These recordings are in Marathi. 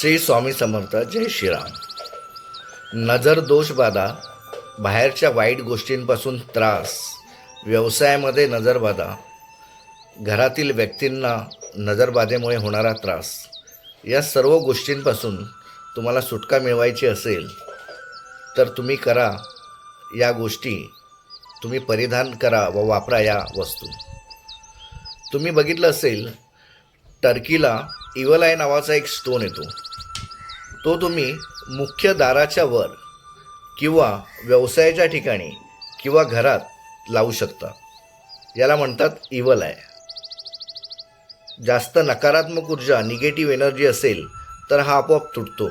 श्री स्वामी समर्थ जय श्रीराम. नजर दोष बाधा बाहेरच्या वाईट गोष्टींपासून त्रास व्यवसायामध्ये नजरबाधा घरातील व्यक्तींना नजरबाधेमुळे होणारा त्रास या सर्व गोष्टींपासून तुम्हाला सुटका मिळवायची असेल तर तुम्ही करा या गोष्टी तुम्ही परिधान करा व वापरा या वस्तू. तुम्ही बघितलं असेल टर्कीला इवलाय नावाचा एक स्टोन येतो. तो तुम्ही मुख्य दाराच्या वर किंवा व्यवसायाच्या ठिकाणी किंवा घरात लावू शकता. याला म्हणतात इवल आहे जास्त नकारात्मक ऊर्जा निगेटिव्ह एनर्जी असेल तर हा आपोआप तुटतो.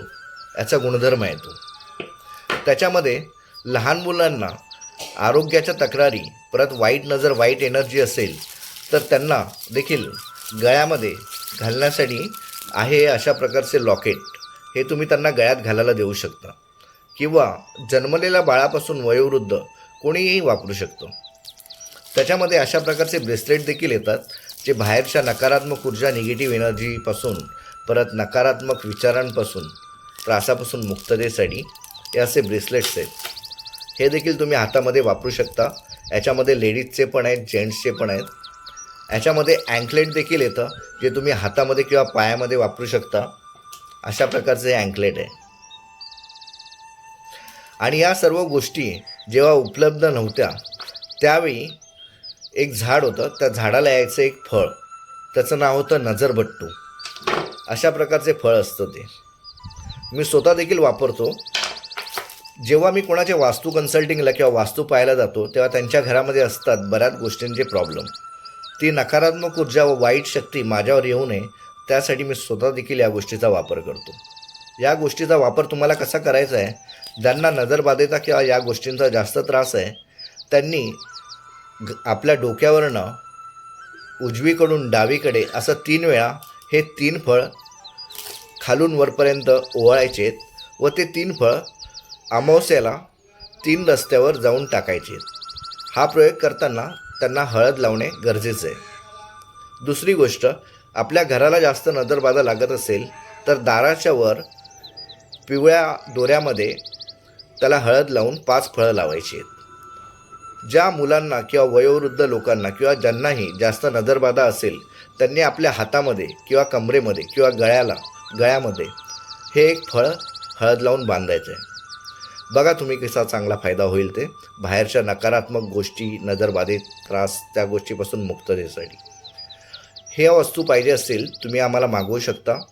याचा गुणधर्म आहे तो. त्याच्यामध्ये लहान मुलांना आरोग्याच्या तक्रारी परत वाईट नजर वाईट एनर्जी असेल तर त्यांना देखील गळ्यामध्ये घालण्यासाठी आहे अशा प्रकारचे लॉकेट हे तुम्ही त्यांना गळ्यात घालायला देऊ शकता. किंवा जन्मलेल्या बाळापासून वयोवृद्ध कोणीही वापरू शकतो. त्याच्यामध्ये अशा प्रकारचे ब्रेसलेट देखील येतात जे बाहेरच्या नकारात्मक ऊर्जा निगेटिव्ह एनर्जीपासून परत नकारात्मक विचारांपासून त्रासापासून मुक्ततेसाठी हे असे ब्रेसलेट्स आहेत. हे देखील तुम्ही हातामध्ये वापरू शकता. याच्यामध्ये लेडीजचे पण आहेत जेंट्सचे पण आहेत. याच्यामध्ये अँकलेट देखील येतं जे तुम्ही हातामध्ये किंवा पायामध्ये वापरू शकता. अशा प्रकारचे अँकलेट आहे. आणि या सर्व गोष्टी जेव्हा उपलब्ध नव्हत्या त्यावेळी एक झाड होतं. त्या झाडाला यायचं एक फळ. त्याचं नाव होतं नजरबट्टू. अशा प्रकारचे फळ असतं ते. मी स्वतः देखील वापरतो. जेव्हा मी कोणाच्या वास्तू कन्सल्टिंगला किंवा वास्तू पाहायला जातो तेव्हा त्यांच्या घरामध्ये असतात बऱ्याच गोष्टींचे प्रॉब्लेम ती नकारात्मक ऊर्जा व वाईट शक्ती माझ्यावर येऊ नये त्यासाठी मी स्वतः देखील या गोष्टीचा वापर करतो. या गोष्टीचा वापर तुम्हाला कसा करायचा आहे? ज्यांना नजरबाधेचा किंवा या गोष्टींचा जास्त त्रास आहे त्यांनी ग- आपल्या डोक्यावरनं उजवीकडून डावीकडे असं तीन वेळा हे तीन फळ खालून वरपर्यंत ओवाळायचे व ते तीन फळ अमावस्याला तीन रस्त्यावर जाऊन टाकायचे हा प्रयोग करताना त्यांना हळद लावणे गरजेचं आहे. दुसरी गोष्ट आपल्या घराला जास्त नजरबाधा लागत असेल तर दाराच्या वर पिवळ्या दोऱ्यामध्ये त्याला हळद लावून पाच फळं लावायची आहेत. ज्या मुलांना किंवा वयोवृद्ध लोकांना किंवा ज्यांनाही जास्त नजरबाधा असेल त्यांनी आपल्या हातामध्ये किंवा कमरेमध्ये किंवा गळ्याला गळ्यामध्ये हे एक फळ हळद लावून बांधायचं आहे बघा तुम्ही कसा चांगला फायदा होईल ते. बाहेरच्या नकारात्मक गोष्टी नजरबाधित त्रास त्या गोष्टीपासून मुक्ततेसाठी हे वस्तू पाहिजे असेल तुम्ही आम्हाला मागवू शकता.